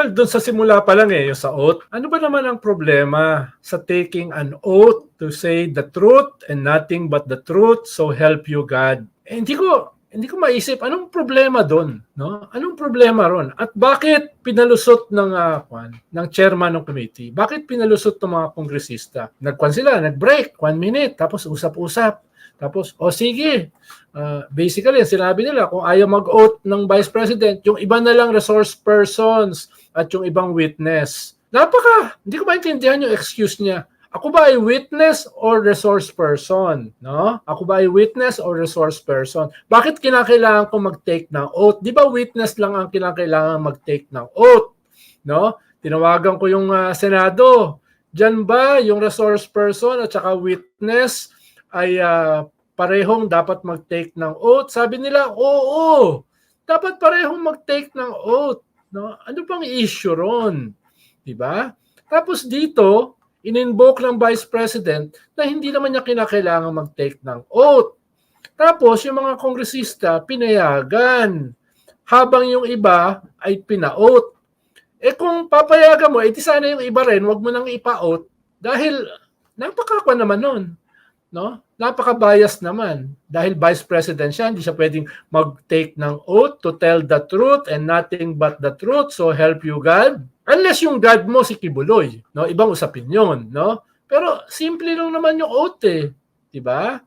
Well, doon sa simula pa lang eh, yung sa oath. Ano ba naman ang problema sa taking an oath to say the truth and nothing but the truth, so help you God? Eh, hindi ko hindi ko maisip anong problema doon, no? Anong problema ron? At bakit pinalusot ng uh, kwan, ng chairman ng committee? Bakit pinalusot ng mga kongresista? Nagkwan sila, nag-break, one minute, tapos usap-usap. Tapos, o oh, sige, uh, basically, sinabi nila, kung ayaw mag-oath ng vice president, yung iba na lang resource persons at yung ibang witness. Napaka, hindi ko maintindihan yung excuse niya. Ako ba ay witness or resource person? No? Ako ba ay witness or resource person? Bakit kinakailangan ko mag-take ng oath? Di ba witness lang ang kinakailangan mag-take ng oath? No? Tinawagan ko yung uh, Senado. Diyan ba yung resource person at saka witness ay uh, parehong dapat mag-take ng oath? Sabi nila, oo. Dapat parehong mag-take ng oath. No? Ano bang issue ron? Di ba? Tapos dito, in-invoke ng Vice President na hindi naman niya kinakailangan mag-take ng oath. Tapos yung mga kongresista pinayagan habang yung iba ay pina-oath. Eh kung papayagan mo, eh di sana yung iba rin, wag mo nang ipa-oath dahil napakakwa naman nun. No? Napaka-bias naman. Dahil Vice President siya, hindi siya pwedeng mag-take ng oath to tell the truth and nothing but the truth, so help you God. Unless yung God mo si Kibuloy, no? Ibang usapin 'yon, no? Pero simple lang naman yung oath eh, 'di ba?